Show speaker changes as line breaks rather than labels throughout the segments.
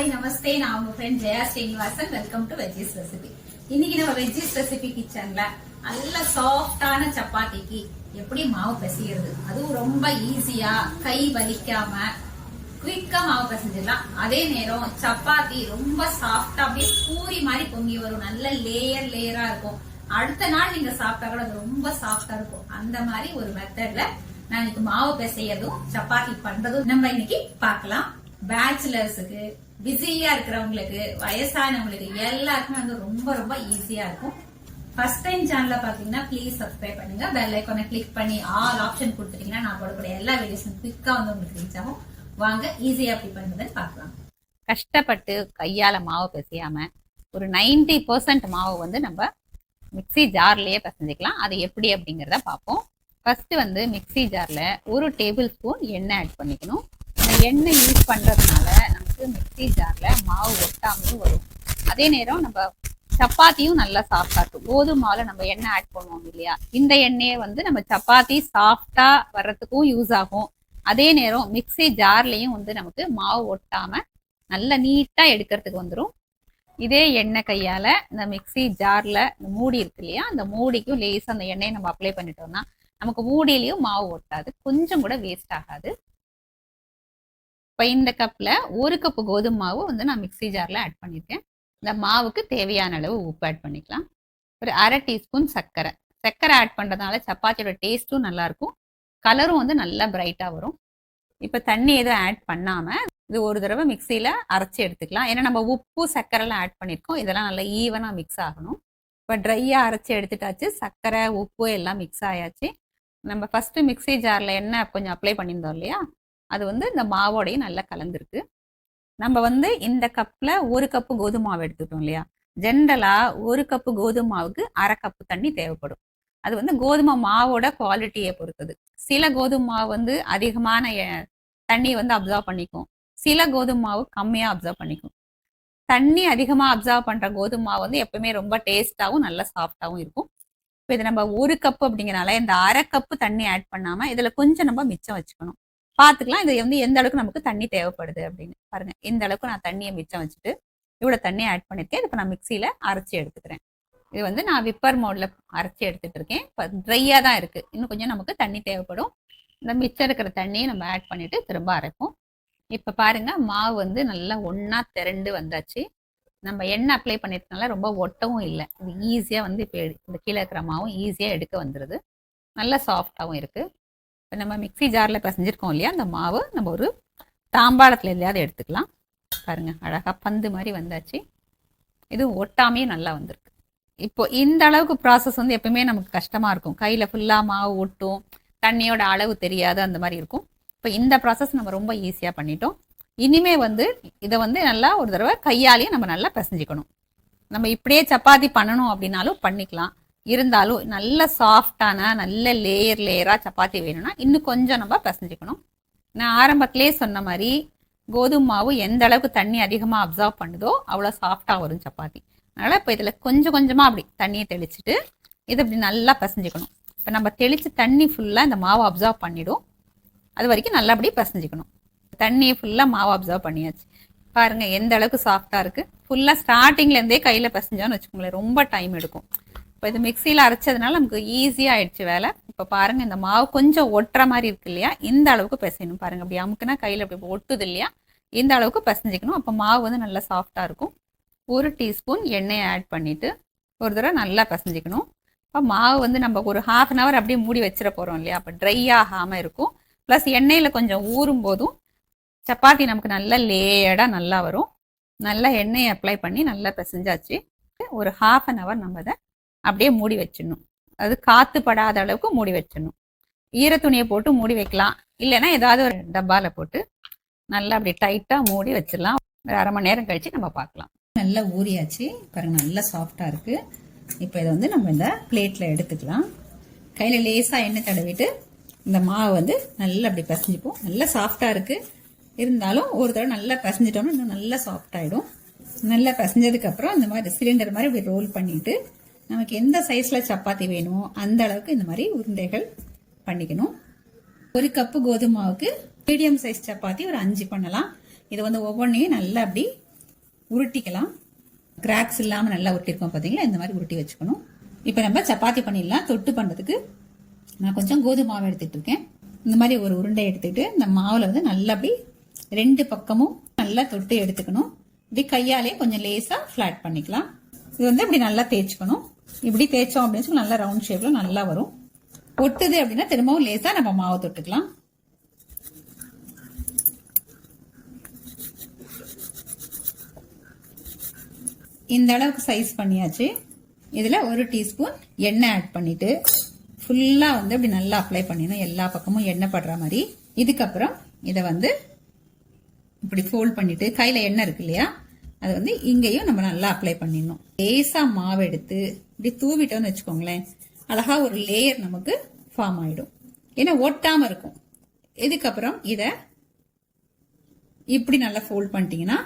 Hi namaste. நான் உங்க friend Jaya Srinivasan. Welcome to veggies recipe இன்னைக்கு நம்ம வெஜ்ஜிஸ் ரெசிபி கிச்சன்ல நல்ல சாஃப்டான சப்பாத்திக்கு எப்படி மாவு பிசைகிறது அதுவும் ரொம்ப ஈஸியா கை வலிக்காம குயிக்கா மாவு பிசைஞ்சிடலாம். அதே நேரம் சப்பாத்தி ரொம்ப சாஃப்டா அப்படியே பூரி மாதிரி பொங்கி வரும். நல்ல லேயர் லேயரா இருக்கும். அடுத்த நாள் நீங்க சாப்பிட்டா கூட அது ரொம்ப சாஃப்டா இருக்கும். அந்த மாதிரி ஒரு மெத்தட்ல நான் இன்னைக்கு மாவு பிசையதும் சப்பாத்தி பண்றதும் நம்ம இன்னைக்கு பார்க்கலாம். பேச்சுலர்ஸுக்கு பிஸியா இருக்கிறவங்களுக்கு வயசானவங்களுக்கு எல்லாருக்குமே வந்து ரொம்ப ரொம்ப ஈஸியா இருக்கும். ஃபர்ஸ்ட் டைம் சேனல்ல பாத்தீங்கன்னா ப்ளீஸ் சப்ஸ்கிரைப் பண்ணுங்க. பெல் ஐக்கானை கிளிக் பண்ணி ஆல் ஆப்ஷன் கொடுத்துட்டீங்கன்னா நான் போடக்கூடிய எல்லா வீடியோஸும் குவிக்கா வந்து உங்களுக்கு ரீச் ஆகும். வாங்க ஈஸியா அப்படி பண்ணுறதுன்னு பார்க்கலாம். கஷ்டப்பட்டு கையால மாவு பிசையாம ஒரு நைன்டி பர்சன்ட் மாவு வந்து நம்ம மிக்ஸி ஜார்லயே பிசைஞ்சிக்கலாம். அது எப்படி அப்படிங்கிறத பார்ப்போம். ஃபர்ஸ்ட் வந்து மிக்ஸி ஜார்ல ஒரு டேபிள் ஸ்பூன் எண்ணெய் ஆட் பண்ணிக்கணும். இந்த எண்ணெய் யூஸ் பண்றதுனால நமக்கு மிக்ஸி ஜார்ல மாவு ஒட்டாமையும் வரும். அதே நேரம் நம்ம சப்பாத்தியும் நல்லா சாஃப்டா இருக்கும். கோதுமாவில் நம்ம எண்ணெய் ஆட் பண்ணுவோம் இல்லையா? இந்த எண்ணெயை வந்து நம்ம சப்பாத்தி சாஃப்டாக வர்றதுக்கும் யூஸ் ஆகும். அதே நேரம் மிக்ஸி ஜார்லேயும் வந்து நமக்கு மாவு ஒட்டாமல் நல்லா நீட்டாக எடுக்கிறதுக்கு வந்துடும் இதே எண்ணெய் கையால் இந்த மிக்ஸி ஜாரில் இந்த மூடி இருக்கு இல்லையா? அந்த மூடிக்கும் லேசாக அந்த எண்ணெயை நம்ம அப்ளை பண்ணிட்டோம்னா நமக்கு மூடியிலையும் மாவு ஒட்டாது. கொஞ்சம் கூட வேஸ்ட் ஆகாது. இப்போ இந்த கப்பில் ஒரு கப்பு கோதுமை மாவு வந்து நான் மிக்ஸி ஜாரில் ஆட் பண்ணியிருக்கேன் இந்த மாவுக்கு தேவையான அளவு உப்பு ஆட் பண்ணிக்கலாம். ஒரு அரை டீஸ்பூன் சர்க்கரை. சர்க்கரை ஆட் பண்ணுறதுனால சப்பாத்தியோட டேஸ்ட்டும் நல்லாயிருக்கும் கலரும் வந்து நல்லா பிரைட்டாக வரும். இப்போ தண்ணி எதுவும் ஆட் பண்ணாமல் இது ஒரு தடவை மிக்சியில் அரைச்சி எடுத்துக்கலாம். ஏன்னா நம்ம உப்பு சர்க்கரைலாம் ஆட் பண்ணியிருக்கோம் இதெல்லாம் நல்லா ஈவனாக மிக்ஸ் ஆகணும். இப்போ ட்ரையாக அரைச்சி எடுத்துட்டாச்சு. சர்க்கரை உப்பு எல்லாம் மிக்ஸ் ஆயாச்சு. நம்ம ஃபஸ்ட்டு மிக்ஸி ஜாரில் என்ன கொஞ்சம் அப்ளை பண்ணியிருந்தோம் இல்லையா? அது வந்து இந்த மாவோடையும் நல்லா கலந்துருக்கு. நம்ம வந்து இந்த கப்பில் ஒரு கப்பு கோதுமை மாவு எடுத்துக்கிட்டோம் இல்லையா? ஜென்ரலாக ஒரு கப்பு கோதுமை மாவுக்கு அரை கப்பு தண்ணி தேவைப்படும். அது வந்து கோதுமை மாவோட குவாலிட்டியை பொறுத்தது. சில கோதுமை மாவு வந்து அதிகமான எ- தண்ணி வந்து அப்சர்வ் பண்ணிக்கும். சில கோதுமை மாவு கம்மியாக அப்சர்வ் பண்ணிக்கும். தண்ணி அதிகமாக அப்சர்வ் பண்ணுற கோதுமை மாவு வந்து எப்பவுமே ரொம்ப டேஸ்ட்டாகவும் நல்ல சாஃப்டாகவும் இருக்கும். இப்போ இது நம்ம ஒரு கப்பு அப்படிங்கிறனால இந்த அரை கப்பு தண்ணி ஆட் பண்ணாமல் இதில் கொஞ்சம் நம்ம மிச்சம் வச்சுக்கணும். பார்த்துக்கலாம் இது வந்து எந்த அளவுக்கு நமக்கு தண்ணி தேவைப்படுது அப்படின்னு பாருங்க. இந்த அளவுக்கு நான் தண்ணியை மிச்சம் வச்சுட்டு இவ்வளோ தண்ணியை ஆட் பண்ணியிருக்கேன். இப்போ நான் மிக்சியில் அரைச்சி எடுத்துக்கிறேன். இது வந்து நான் விப்பர் மோடில் அரைச்சி எடுத்துட்டு இருக்கேன். இப்போ ட்ரையாக தான் இருக்குது இன்னும் கொஞ்சம் நமக்கு தண்ணி தேவைப்படும். இந்த மிச்சம் இருக்கிற தண்ணியை நம்ம ஆட் பண்ணிவிட்டு திரும்ப அரைப்போம். இப்போ பாருங்கள் மாவு வந்து நல்லா ஒன்றா திரண்டு வந்தாச்சு. நம்ம எண்ணெய் அப்ளை பண்ணிருக்கனால ரொம்ப ஒட்டவும் இல்லை. இது ஈஸியாக வந்து இப்போ இந்த கீழே இருக்கிற மாவும் ஈஸியாக எடுக்க வந்துடுது நல்லா சாஃப்டாகவும் இருக்குது நம்ம மிக்ஸி ஜாரில் பிசைஞ்சிருக்கோம் இல்லையா அந்த மாவு நம்ம ஒரு தாம்பாளத்தில் எதையாவது எடுத்துக்கலாம். பாருங்க அழகாக பந்து மாதிரி வந்தாச்சு. இது ஒட்டாமையே நல்லா வந்திருக்கு. இப்போ இந்த அளவுக்கு ப்ராசஸ் வந்து எப்பவுமே நமக்கு கஷ்டமாக இருக்கும். கையில் ஃபுல்லாக மாவு ஒட்டும் தண்ணியோட அளவு தெரியாது அந்த மாதிரி இருக்கும். இப்போ இந்த ப்ராசஸ் நம்ம ரொம்ப ஈஸியாக பண்ணிட்டோம். இனிமே வந்து இதை வந்து நல்லா ஒரு தடவை கையாலேயே நம்ம நல்லா பிசைஞ்சிக்கணும். நம்ம இப்படியே சப்பாத்தி பண்ணணும் அப்படின்னாலும் பண்ணிக்கலாம். இருந்தாலும் நல்ல சாஃப்டான நல்ல லேயர் லேயராக சப்பாத்தி வேணும்னா இன்னும் கொஞ்சம் நம்ம பிசைஞ்சிக்கணும். நான் ஆரம்பத்திலே சொன்ன மாதிரி கோதுமை மாவு எந்த அளவுக்கு தண்ணி அதிகமாக அப்சர்வ் பண்ணுதோ அவ்வளோ சாஃப்டாக வரும் சப்பாத்தி. அதனால் இப்போ இதில் கொஞ்சம் கொஞ்சமாக அப்படி தண்ணியை தெளிச்சிட்டு இது இப்படி நல்லா பிசைஞ்சிக்கணும். இப்போ நம்ம தெளித்து தண்ணி ஃபுல்லாக இந்த மாவை அப்சர்வ் பண்ணிவிடும் அது வரைக்கும் நல்லபடியாக பிசைஞ்சிக்கணும். தண்ணியை ஃபுல்லாக மாவு அப்சர்வ் பண்ணியாச்சு. பாருங்கள் எந்த அளவுக்கு சாஃப்டாக இருக்குது ஃபுல்லாக ஸ்டார்டிங்லேருந்தே கையில் பிசைஞ்சோன்னு வச்சுக்கோங்களேன் ரொம்ப டைம் எடுக்கும். இப்போ இது மிக்சியில் அரைச்சதுனால நமக்கு ஈஸியாக ஆயிடுச்சு வேலை. இப்போ பாருங்கள் இந்த மாவு கொஞ்சம் ஒட்டுற மாதிரி இருக்கு இல்லையா? இந்த அளவுக்கு பிசையணும் பாருங்க. அப்படி அமுக்குனா கையில் அப்படி ஒட்டுது இல்லையா? இந்த அளவுக்கு பிசைஞ்சிக்கணும். அப்போ மாவு வந்து நல்லா சாஃப்டாக இருக்கும். ஒரு டீஸ்பூன் எண்ணெயை ஆட் பண்ணிவிட்டு ஒரு தடவை நல்லா பிசைஞ்சிக்கணும். இப்போ மாவு வந்து நம்ம ஒரு ஹாஃப் அன் ஹவர் அப்படியே மூடி வச்சிட போகிறோம் இல்லையா? அப்போ ட்ரை ஆகாமல் இருக்கும். ப்ளஸ் எண்ணெயில் கொஞ்சம் ஊறும் போதும் சப்பாத்தி நமக்கு நல்லா லேயடாக நல்லா வரும். நல்லா எண்ணெயை அப்ளை பண்ணி நல்லா பிசைஞ்சாச்சு. ஒரு ஹாஃப் அன் ஹவர் நம்ம அதை அப்படியே மூடி வச்சிடணும். அது காற்று படாத அளவுக்கு மூடி வச்சிடணும். ஈர துணியை போட்டு மூடி வைக்கலாம். இல்லைன்னா ஏதாவது ஒரு டப்பாவில் போட்டு நல்லா அப்படி டைட்டாக மூடி வச்சிடலாம். ஒரு அரை மணி நேரம் கழிச்சு நம்ம பார்க்கலாம். நல்லா ஊறியாச்சு. பாருங்க நல்லா சாஃப்டா இருக்கு. இப்போ இதை வந்து நம்ம இந்த பிளேட்ல எடுத்துக்கலாம். கையில லேசா எண்ணெய் தடவிட்டு இந்த மாவு வந்து நல்லா அப்படி பசஞ்சுப்போம். நல்லா சாஃப்டா இருக்கு. இருந்தாலும் ஒரு தடவை நல்லா பசஞ்சிட்டோம்னா இன்னும் நல்லா சாஃப்ட் ஆயிடும். நல்லா பசஞ்சதுக்கப்புறம் இந்த மாதிரி சிலிண்டர் மாதிரி இப்படி ரோல் பண்ணிட்டு நமக்கு எந்த சைஸில் சப்பாத்தி வேணுமோ அந்த அளவுக்கு இந்த மாதிரி உருண்டைகள் பண்ணிக்கணும். ஒரு கப்பு கோதுமாவுக்கு மீடியம் சைஸ் சப்பாத்தி ஒரு அஞ்சு பண்ணலாம். இது வந்து ஒவ்வொன்றையும் நல்லா அப்படி உருட்டிக்கலாம். கிராக்ஸ் இல்லாமல் நல்லா உருட்டிருக்கோம் பார்த்தீங்களா இந்த மாதிரி உருட்டி வச்சுக்கணும். இப்போ நம்ம சப்பாத்தி பண்ணிடலாம். தொட்டு பண்ணுறதுக்கு நான் கொஞ்சம் கோதுமை மாவு இருக்கேன். இந்த மாதிரி ஒரு உருண்டை எடுத்துக்கிட்டு இந்த மாவில் வந்து நல்லா அப்படி ரெண்டு பக்கமும் நல்லா தொட்டு எடுத்துக்கணும். இப்படி கையாலே கொஞ்சம் லேசாக ஃப்ளாட் பண்ணிக்கலாம். இது வந்து இப்படி நல்லா தேய்ச்சிக்கணும். இப்படி தேய்ச்சோம் அப்படின்னு சொல்லி நல்லா ரவுண்ட் ஷேப்ல நல்லா வரும். ஒட்டுது அப்படின்னா திரும்பவும் லேசா நம்ம மாவு தொட்டுக்கலாம். இந்த அளவுக்கு சைஸ் பண்ணியாச்சு. இதில் ஒரு டீஸ்பூன் எண்ணெய் ஆட் பண்ணிட்டு ஃபுல்லாக வந்து இப்படி நல்லா அப்ளை பண்ணிடணும். எல்லா பக்கமும் எண்ணெய் படுற மாதிரி. இதுக்கப்புறம் இதை வந்து இப்படி ஃபோல்ட் பண்ணிட்டு கையில் எண்ணெய் இருக்கு இல்லையா? அது வந்து இங்கேயும் நம்ம நல்லா அப்ளை பண்ணிடணும். லேசாக மாவு எடுத்து இப்படி தூவிட்டோம்னு வச்சுக்கோங்களேன் அழகாக ஒரு லேயர் நமக்கு ஃபார்ம் ஆகிடும் ஏன்னா ஒட்டாமல் இருக்கும். இதுக்கப்புறம் இதை இப்படி நல்லா ஃபோல்ட் பண்ணிட்டீங்கன்னா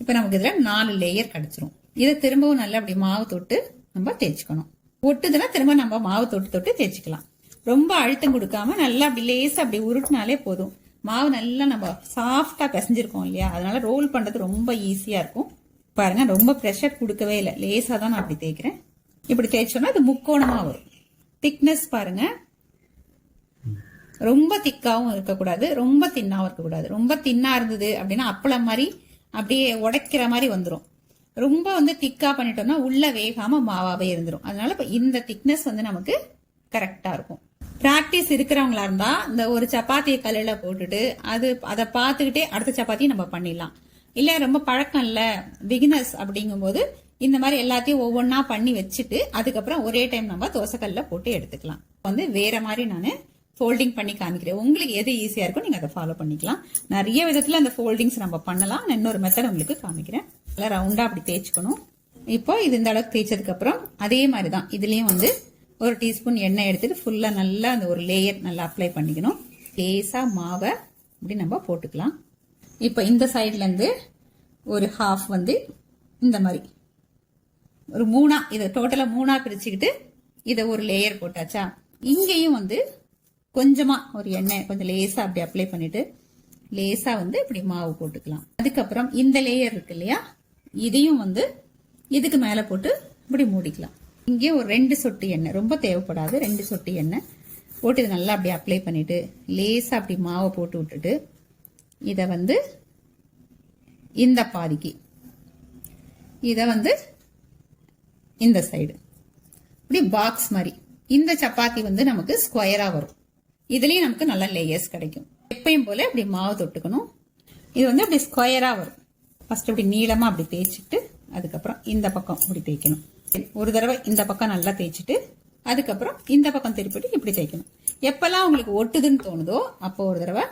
இப்போ நமக்கு இதில் நாலு லேயர் கிடச்சிரும். இதை திரும்பவும் நல்லா அப்படி மாவு தொட்டு நம்ம தேய்ச்சிக்கணும். ஒட்டுதுன்னா திரும்ப நம்ம மாவு தொட்டு தொட்டு தேய்ச்சிக்கலாம். ரொம்ப அழுத்தம் கொடுக்காம நல்லா அப்படி லேசாக அப்படி உருட்டினாலே போதும். மாவு நல்லா நம்ம சாஃப்டாக பிசைஞ்சிருக்கோம் இல்லையா? அதனால் ரோல் பண்ணுறது ரொம்ப ஈஸியாக இருக்கும். பாருங்கள் ரொம்ப ப்ரெஷர் கொடுக்கவே இல்லை. லேசாக தான் நான் அப்படி தேய்க்கிறேன். இப்படி தேய்ச்சோன்னா அது முக்கோணமாக வரும். திக்னஸ் பாருங்கள் ரொம்ப திக்காகவும் இருக்கக்கூடாது. ரொம்ப தின்னாகவும் இருக்கக்கூடாது. ரொம்ப தின்னாக இருந்தது அப்படின்னா அப்பளம் மாதிரி அப்படியே உடைக்கிற மாதிரி வந்துடும் ரொம்ப வந்து திக்காக பண்ணிட்டோம்னா உள்ளே வேகாமல் மாவாகவே இருந்துடும் அதனால இப்போ இந்த திக்னஸ் வந்து நமக்கு கரெக்டாக இருக்கும். பிராக்டிஸ் இருக்கிறவங்களா இருந்தா இந்த ஒரு சப்பாத்தியை கல்லில் போட்டுட்டு அது அதை பார்த்துக்கிட்டே அடுத்த சப்பாத்தியை நம்ம பண்ணிடலாம். இல்ல ரொம்ப பழக்கம் இல்ல பிகினர்ஸ் அப்படிங்கும்போது இந்த மாதிரி எல்லாத்தையும் ஒவ்வொன்றா பண்ணி வச்சுட்டு அதுக்கப்புறம் ஒரே டைம் நம்ம தோசைக்கல்ல போட்டு எடுத்துக்கலாம். வந்து வேற மாதிரி நான் ஃபோல்டிங் பண்ணி காமிக்கிறேன். உங்களுக்கு எது ஈஸியா இருக்கோ நீங்க அதை ஃபாலோ பண்ணிக்கலாம். நிறைய விதத்துல அந்த ஃபோல்டிங்ஸ் நம்ம பண்ணலாம். நான் இன்னொரு மெத்தட் உங்களுக்கு காமிக்கிறேன். நல்லா ரவுண்டா அப்படி தேய்ச்சிக்கணும். இப்போ இது இந்த அளவுக்கு தேய்ச்சதுக்கு அப்புறம் அதே மாதிரி தான் இதுலயும் வந்து ஒரு டீஸ்பூன் எண்ணெய் எடுத்துட்டு ஃபுல்லாக நல்லா அந்த ஒரு லேயர் நல்லா அப்ளை பண்ணிக்கணும். லேஸாக மாவை இப்படி நம்ம போட்டுக்கலாம். இப்போ இந்த சைட்லேருந்து ஒரு ஹாஃப் வந்து இந்த மாதிரி. ஒரு மூணா இதை டோட்டலாக மூணாக பிரிச்சுக்கிட்டு இதை ஒரு லேயர் போட்டாச்சா? இங்கேயும் வந்து கொஞ்சமாக ஒரு எண்ணெய் கொஞ்சம் லேஸாக அப்படி அப்ளை பண்ணிவிட்டு லேஸாக வந்து இப்படி மாவு போட்டுக்கலாம். அதுக்கப்புறம் இந்த லேயர் இருக்கு இல்லையா? இதையும் வந்து இதுக்கு மேலே போட்டு இப்படி மூடிக்கலாம். இங்கே ஒரு ரெண்டு சொட்டு எண்ணெய். ரொம்ப தேவைப்படாது ரெண்டு சொட்டு எண்ணெய். போட்டு இதை நல்லா அப்படி அப்ளை பண்ணிட்டு லேசாக அப்படி மாவை போட்டு விட்டுட்டு இதை வந்து இந்த பாதிக்கு இதை வந்து இந்த சைடு இப்படி பாக்ஸ் மாதிரி. இந்த சப்பாத்தி வந்து நமக்கு ஸ்கொயராக வரும். இதுலேயும் நமக்கு நல்ல லேயர்ஸ் கிடைக்கும். எப்பயும் போல இப்படி மாவு தொட்டுக்கணும். இது வந்து அப்படி ஸ்கொயராக வரும். ஃபஸ்ட்டு இப்படி நீளமாக அப்படி தேய்ச்சிட்டு அதுக்கப்புறம் இந்த பக்கம் இப்படி தேய்க்கணும். ஒரு தடவை இந்த பக்கம் நல்லா தேய்ச்சிட்டு அதுக்கப்புறம் இந்த பக்கம் திருப்பிட்டு இப்படி தேய்க்கணும். எப்பெல்லாம் உங்களுக்கு ஒட்டுதுன்னு தோணுதோ அப்போ ஒரு தடவை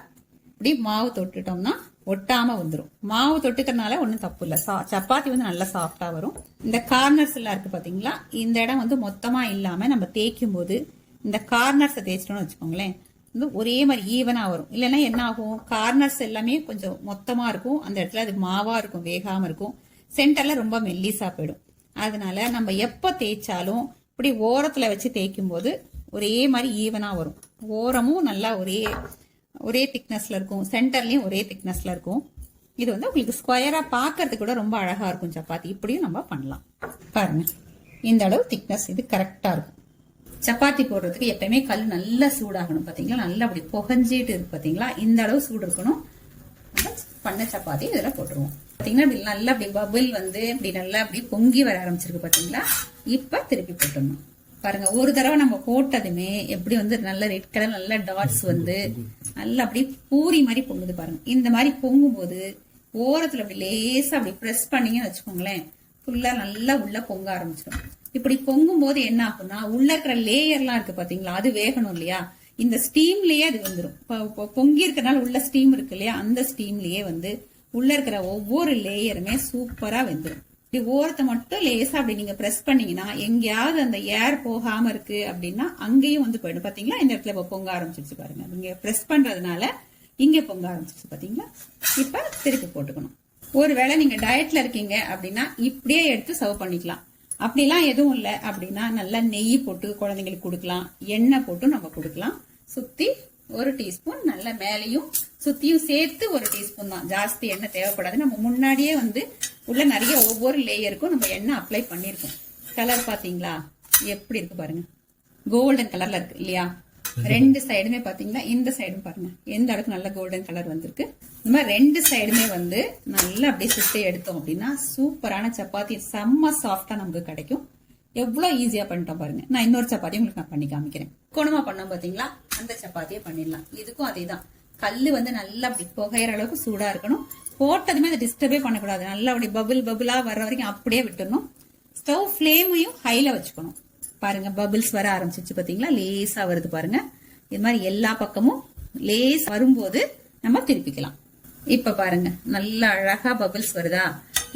இப்படி மாவு தொட்டுட்டோம்னா ஒட்டாம வந்துடும் மாவு தொட்டுக்கறனால ஒன்றும் தப்பு இல்லை. சா சப்பாத்தி வந்து நல்லா சாஃப்டா வரும். இந்த கார்னர்ஸ் எல்லாம் இருக்கு பாத்தீங்களா? இந்த இடம் வந்து மொத்தமா இல்லாம நம்ம தேய்க்கும் போது இந்த கார்னர்ஸை தேய்ச்சிட்டோம்னு வச்சுக்கோங்களேன் வந்து ஒரே மாதிரி ஈவனா வரும். இல்லைன்னா என்ன ஆகும்? கார்னர்ஸ் எல்லாமே கொஞ்சம் மொத்தமா இருக்கும். அந்த இடத்துல அது மாவா இருக்கும் வேகாம இருக்கும். சென்டர்ல ரொம்ப மெல்லிசா போயிடும். அதனால நம்ம எப்போ தேய்ச்சாலும் இப்படி ஓரத்தில் வச்சு தேய்க்கும் போது ஒரே மாதிரி ஈவனாக வரும். ஓரமும் நல்லா ஒரே ஒரே திக்னஸ்ல இருக்கும். சென்டர்லையும் ஒரே திக்னஸ்ல இருக்கும். இது வந்து உங்களுக்கு ஸ்கொயரா பார்க்கறதுக்கு கூட ரொம்ப அழகா இருக்கும் சப்பாத்தி. இப்படியும் நம்ம பண்ணலாம். பாருங்க. இந்த அளவு திக்னஸ் இது கரெக்டா இருக்கும். சப்பாத்தி போடுறதுக்கு எப்பயுமே கல் நல்லா சூடாகணும் பாத்தீங்களா? நல்லா அப்படி புகஞ்சிட்டு இருக்கு பாத்தீங்களா? இந்த அளவு சூடு இருக்கணும். பண்ண சப்பாத்தி இதில் போட்டுருவோம். பார்த்தீங்கன்னா இப்படி நல்லா அப்படி பபிள் வந்து இப்படி நல்லா அப்படி பொங்கி வர ஆரம்பிச்சிருக்கு பார்த்தீங்களா இப்போ திருப்பி போட்டுடணும். பாருங்க ஒரு தடவை நம்ம போட்டதுமே எப்படி வந்து நல்ல ரெட் கலர் நல்ல டாட்ஸ் வந்து நல்லா அப்படி பூரி மாதிரி பொங்குது பாருங்க. இந்த மாதிரி பொங்கும்போது ஓரத்துல அப்படி லேசா அப்படி ப்ரெஸ் பண்ணீங்கன்னு வச்சுக்கோங்களேன் ஃபுல்லா நல்லா உள்ள பொங்க ஆரம்பிச்சிடும். இப்படி பொங்கும் போது என்ன ஆகும்னா உள்ள இருக்கிற லேயர்லாம் இருக்கு பாத்தீங்களா அது வேகணும் இல்லையா? இந்த ஸ்டீம்லயே அது வந்துடும் பொங்கி இருக்கறனால உள்ள ஸ்டீம் இருக்கு இல்லையா அந்த ஸ்டீம்லயே வந்து உள்ள இருக்கிற ஒவ்வொரு லேயருமே சூப்பரா வெந்துடும் இப்படி ஓரத்தை மட்டும் லேசா அப்படி நீங்க பிரஸ் பண்ணீங்கன்னா எங்கேயாவது அந்த ஏர் போகாம இருக்கு அப்படின்னா அங்கேயும் வந்து போயிடும். பாத்தீங்களா? இந்த இடத்துல இப்ப பொங்க ஆரம்பிச்சிருச்சு பாருங்க. நீங்க பிரஸ் பண்றதுனால இங்க பொங்க ஆரம்பிச்சிருச்சு பாத்தீங்களா? இப்ப திருப்பி போட்டுக்கணும். ஒருவேளை நீங்க டயட்ல இருக்கீங்க அப்படின்னா இப்படியே எடுத்து சர்வ் பண்ணிக்கலாம். அப்படிலாம் எதுவும் இல்லை அப்படின்னா நல்லா நெய் போட்டு குழந்தைங்களுக்கு கொடுக்கலாம். எண்ணெய் போட்டு நம்ம கொடுக்கலாம். சுத்தி ஒரு டீஸ்பூன் நல்ல மேலையும் சுத்தியும் சேர்த்து ஒரு டீஸ்பூன் தான். ஜாஸ்தி எண்ணெய் தேவைப்படாது. நம்ம முன்னாடியே வந்து உள்ள நிறைய ஒவ்வொரு லேயருக்கும் நம்ம எண்ணெய் அப்ளை பண்ணிருக்கோம். கலர் பாத்தீங்களா எப்படி இருக்கு பாருங்க. கோல்டன் கலர்ல இருக்கு இல்லையா? ரெண்டு சைடுமே பாத்தீங்கன்னா இந்த சைடும் பாருங்க. எந்த அளவுக்கு நல்ல கோல்டன் கலர் வந்திருக்கு? இந்த மாதிரி ரெண்டு சைடுமே வந்து நல்லா அப்படியே சுத்தி எடுத்தோம் அப்படின்னா சூப்பரான சப்பாத்தி செம்ம சாஃப்டா நமக்கு கிடைக்கும். எவ்வளவு ஈஸியா பண்ணிட்டோம் பாருங்க. நான் இன்னொரு சப்பாத்தி உங்களுக்கு நான் பண்ணி காமிக்கிறேன். கோணமா பண்ணோம் பாத்தீங்களா அந்த சப்பாத்தியை பண்ணிடலாம். இதுக்கும் அதே தான் கல் வந்து நல்லா அப்படி புகையிற அளவுக்கு சூடா இருக்கணும். போட்டதுமே அதை டிஸ்டர்பே பண்ணக்கூடாது. நல்லா அப்படி பபுள் பபுளா வர்ற வரைக்கும் அப்படியே விட்டுடணும். ஸ்டவ் ஃப்ளேமையும் ஹைல வச்சுக்கணும். பாருங்க பபுள்ஸ் வர ஆரம்பிச்சிச்சு பாத்தீங்களா லேசா வருது பாருங்க. இது மாதிரி எல்லா பக்கமும் லேஸ் வரும்போது நம்ம திருப்பிக்கலாம். இப்ப பாருங்க நல்லா அழகா பபிள்ஸ் வருதா?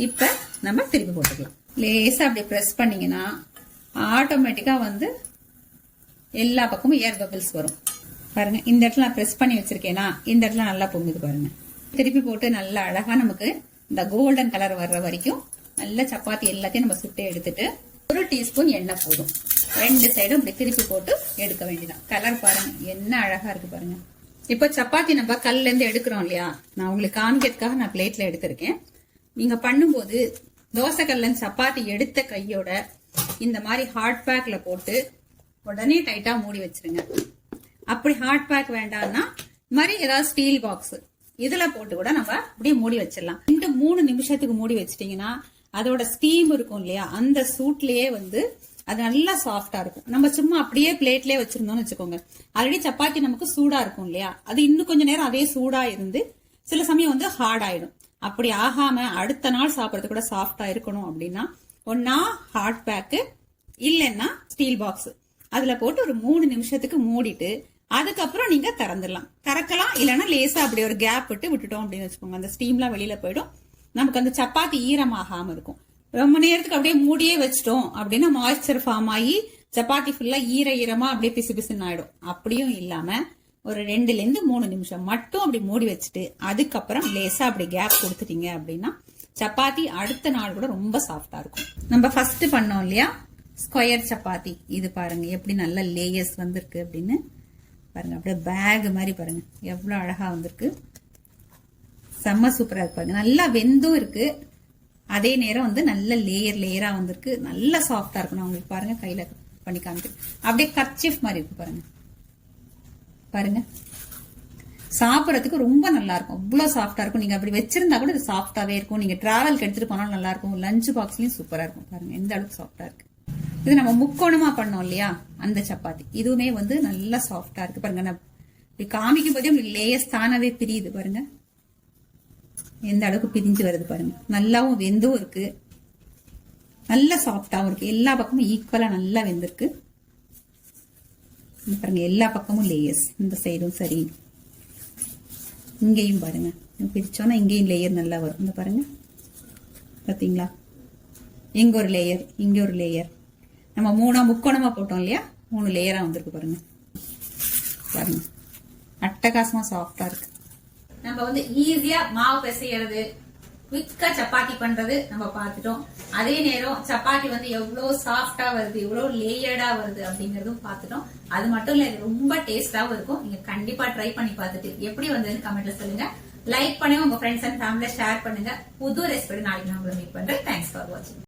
இப்ப நம்ம திருப்பி போட்டுக்கலாம். லேசா அப்படி ப்ரெஸ் பண்ணீங்கன்னா ஆட்டோமேட்டிக்கா வந்து எல்லா பக்கமும் ஏர் பபிள்ஸ் வரும். பாருங்க இந்த இடத்துல நான் பிரஸ் பண்ணி வச்சிருக்கேனா இந்த இடத்துல நல்லா பொங்குது பாருங்க. திருப்பி போட்டு நல்லா அழகா நமக்கு இந்த கோல்டன் கலர் வர்ற வரைக்கும் நல்ல சப்பாத்தி எல்லாத்தையும் நம்ம சுட்டு எடுத்துட்டு ஒரு டீஸ்பூன் எண்ணெய் போதும். ரெண்டு சைடும் இப்படி திருப்பி போட்டு எடுக்க வேண்டியதான் கலர் பாருங்க என்ன அழகா இருக்கு பாருங்க. இப்போ சப்பாத்தி நம்ம கல்ல இருந்து எடுக்கிறோம் இல்லையா? நான் உங்களுக்கு காமிக்கிறதுக்காக நான் பிளேட்ல எடுத்திருக்கேன். நீங்க பண்ணும்போது தோசை கல்ல சப்பாத்தி எடுத்த கையோட இந்த மாதிரி ஹாட் பேக்ல போட்டு உடனே டைட்டா மூடி வச்சிருங்க. அப்படி ஹாட் பேக் வேண்டாம்னா இது மாதிரி ஏதாவது ஸ்டீல் பாக்ஸ் இதுல போட்டு கூட நம்ம அப்படியே மூடி வச்சிடலாம். ரெண்டு மூணு நிமிஷத்துக்கு மூடி வச்சிட்டீங்கன்னா அதோட ஸ்டீம் இருக்கும் இல்லையா? அந்த சூட்லயே வந்து அது நல்லா சாஃப்டா இருக்கும். நம்ம சும்மா அப்படியே பிளேட்லயே வச்சிருந்தோம்னு வச்சுக்கோங்க. ஆல்ரெடி சப்பாத்தி நமக்கு சூடா இருக்கும் இல்லையா? அது இன்னும் கொஞ்ச நேரம் அதே சூடா இருந்து சில சமயம் வந்து ஹார்ட் ஆயிடும். அப்படி ஆகாம அடுத்த நாள் சாப்பிடறது கூட சாஃப்டா இருக்கணும் அப்படின்னா ஒன்னா ஹாட் பேக்கு இல்லைன்னா ஸ்டீல் பாக்ஸ் அதுல போட்டு ஒரு மூணு நிமிஷத்துக்கு மூடிட்டு அதுக்கப்புறம் நீங்க திறந்துடலாம். திறக்கலாம் இல்லைன்னா லேசா அப்படி ஒரு கேப் விட்டு விட்டுட்டோம் அப்படின்னு வச்சுக்கோங்க. அந்த ஸ்டீம்லாம் வெளியில போயிடும். நமக்கு அந்த சப்பாத்தி ஈரமாகாம இருக்கும். ரொம்ப நேரத்துக்கு அப்படியே மூடியே வச்சிட்டோம் அப்படின்னா மாய்ஸ்சர் ஃபார்ம் ஆகி சப்பாத்தி ஃபுல்லா ஈர ஈரமா அப்படியே பிசு பிசுன்னு ஆயிடும். அப்படியும் இல்லாம ஒரு ரெண்டுல இருந்து மூணு நிமிஷம் மட்டும் அப்படி மூடி வச்சுட்டு அதுக்கப்புறம் லேசா அப்படி கேப் கொடுத்துட்டீங்க அப்படின்னா சப்பாத்தி அடுத்த நாள் கூட ரொம்ப சாஃப்டா இருக்கும். நம்ம ஃபர்ஸ்ட் பண்ணோம் இல்லையா? ஸ்கொயர் சப்பாத்தி. இது பாருங்க எப்படி நல்ல லேயர்ஸ் வந்திருக்கு அப்படின்னு பாருங்க. அப்படியே பேக் மாதிரி பாருங்க. எவ்வளோ அழகாக வந்திருக்கு. செம்ம சூப்பராக இருக்கு பாருங்க. நல்லா வெந்தும் இருக்கு. அதே நேரம் வந்து நல்ல லேயர் லேயரா வந்திருக்கு. நல்ல சாஃப்டா இருக்கும் நான் உங்களுக்கு பாருங்க கையில பண்ணி காமிச்சு. அப்படியே கர்ச்சிஃப் மாதிரி இருக்கு பாருங்க. பாருங்க. சாப்பிட்றதுக்கு ரொம்ப நல்லா இருக்கும். அவ்வளோ சாஃப்டா இருக்கும். நீங்க அப்படி வச்சிருந்தா கூட இது சாஃப்டாவே இருக்கும். நீங்க டிராவல்க்கு எடுத்துட்டு போனாலும் நல்லா இருக்கும். லஞ்ச் பாக்ஸ்லயும் சூப்பரா இருக்கும். பாருங்க எந்த அளவுக்கு சாஃப்டா இருக்கு. இது நம்ம முக்கோணமா பண்ணோம் இல்லையா? அந்த சப்பாத்தி. இதுவுமே வந்து நல்லா சாஃப்டா இருக்கு. பாருங்க நான் இப்படி காமிக்கும் போதே உங்களுக்கு லேயர்ஸ் தானாவே பிரியுது பாருங்க. எந்த அளவுக்கு பிரிஞ்சு வருது பாருங்க. நல்லாவும் வெந்தும் இருக்கு. நல்ல சாஃப்டாவும் இருக்கு. எல்லா பக்கமும் ஈக்குவலா நல்லா வெந்திருக்கு. பாருங்க எல்லா பக்கமும் லேயர்ஸ் இந்த சைடும் சரி. இங்கேயும் பாருங்க. பிரிச்சோன்னா இங்கேயும் லேயர் நல்லா வரும். இந்த பாருங்க. பாத்தீங்களா? இங்க ஒரு லேயர் இங்க ஒரு லேயர் நம்ம மூணா முக்கோணமா போட்டோம் இல்லையா? மூணு லேயரா வந்திருக்கு பாருங்க. பாருங்க. அட்டகாசமா சாஃப்டா இருக்கு. நம்ம வந்து ஈஸியா மாவு பிசையறது குவிக்கா சப்பாத்தி பண்றது நம்ம பார்த்துட்டோம். அதே நேரம் சப்பாத்தி வந்து எவ்வளவு சாஃப்டா வருது எவ்வளவு லேயர்டா வருது அப்படிங்கறதும் பார்த்துட்டோம். அது மட்டும் இல்ல இது ரொம்ப டேஸ்டாவும் இருக்கும். நீங்க கண்டிப்பா ட்ரை பண்ணி பார்த்துட்டு எப்படி வந்ததுன்னு கமெண்ட்ல சொல்லுங்க. லைக் பண்ணுங்க உங்க ஃப்ரெண்ட்ஸ் அண்ட் ஃபேமிலியை ஷேர் பண்ணுங்க. புது ரெசிபி நாளைக்கு நான் உங்களை மீட் பண்றேன். தேங்க்ஸ் ஃபார் வாட்சிங்